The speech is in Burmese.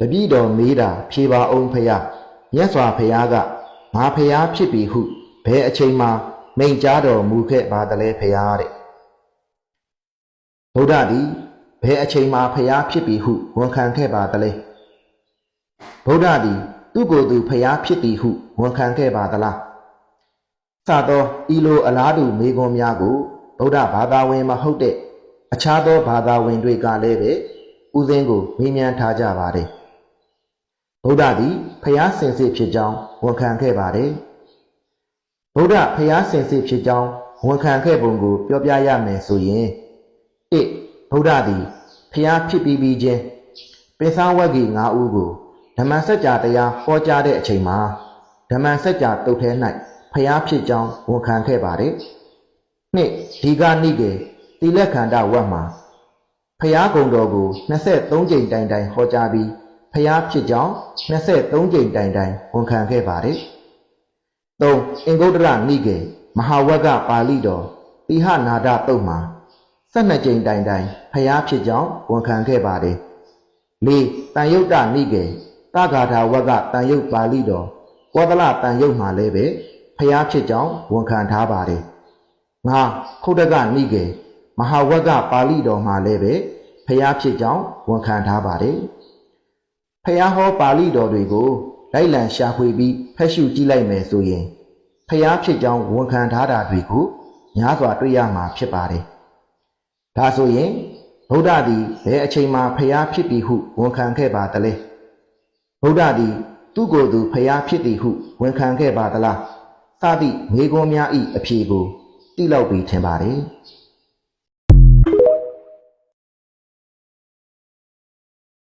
တပည့်တော်မေးတာဖြေပါအောင်ဖျားမြတ်စွာဘုရားကငါဖျားဖြစ်ပြီဟုဘယ်အချိန်မှမိန့်ကြားတော်မူခဲ့ပါတလဲဖျားတဲ့ဗုဒ္ဓသည်ဘယ်အချိန်မှဖျားဖြစ်ပြီဟုဝန်ခံခဲ့ပါတလဲဗုဒ္ဓသည်သူ့ကိုယ်သူဖျားဖြစ်သည်ဟုဝန်ခံခဲ့ပါသလားစသောဤလိုအလားတူမေခွန်းများကိုဗုဒ္ဓဘာသာဝင်မဟုတ်တဲ့အခြားသောဘာသာဝင်တွေကလည်းပဲဦးစင်းကိုမေးမြန်းထားကြပါတယ် ဗုဒ္ဓသည်ဖျားစင်စစ်ဖြစ်ကြောင်းဝန်ခံခဲ့ပါတယ်ဗုဒ္ဓဖျားစင်စစ်ဖြစ်ကြောင်းဝန်ခံခဲ့ပုံကို ပြောပြရမယ်ဆိုရင်1ဗုဒ္ဓသည်ဖျားဖြစ်ပြီးပြီးချင်းပင်စားဝက်ကြီး9ဦးကိုဓမ္မစကြာတရားဟောကြားတဲ့အချိန်မှာဓမ္မစကြာတုတ်ထဲ၌ဖျားဖြစ်ကြောင်းဝန်ခံခဲ့ပါတယ်။နှစ်ဒီကနိကေတိလက်ခန္ဓဝတ်မှာဖျားကုံတော်ကို23ကြိမ်တိုင်တိုင်ဟောကြားပြီး ဖျားဖြစ်ကြောင်း23ကြိမ်တိုင်တိုင်ဝန်ခံခဲ့ပါတယ်။၃အင်္ဂုတ္တရနိကေမဟာဝက်ကပါဠိတော်တိဟနာဒတုတ်မှာ12ကြိမ်တိုင်တိုင်ဖျားဖြစ်ကြောင်းဝန်ခံခဲ့ပါတယ်။၄တန်ယုတ်တနိကေတဂါထာဝက်ကတန်ယုတ်ပါဠိတော်ကောသလတန်ယုတ်မှာလည်းပဲဖျားဖြစ်ကြောင်းဝန်ခံထားပါတယ်။ငါခုတ်တကနိကေမဟာဝက်ကပါဠိတော်မှာလည်းပဲဖျားဖြစ်ကြောင်းဝန်ခံထားပါတယ်။ ဖျားဟောပါဠိတော်တွေကိုလိုက်လံရှာဖွေပြီးဖက်ရှုကြည့်လိုက်မယ်ဆိုရင်ဖျားဖြစ်ကြောင်းဝန်ခံထားတာတွေကိုများစွာတွေ့ရမှာဖြစ်ပါတယ်။ဒါဆိုရင်ဗုဒ္ဓသည်ဘယ်အချိန်မှဖျားဖြစ်ပြီဟုဝန်ခံခဲ့ပါသလဲ။ဗုဒ္ဓသည်သူ့ကိုယ်သူဖျားဖြစ်သည်ဟုဝန်ခံခဲ့ပါသလား။စသည့်မေခွန်းများဤအဖြေကိုတိလောက်ပြီးထင်ပါတယ်။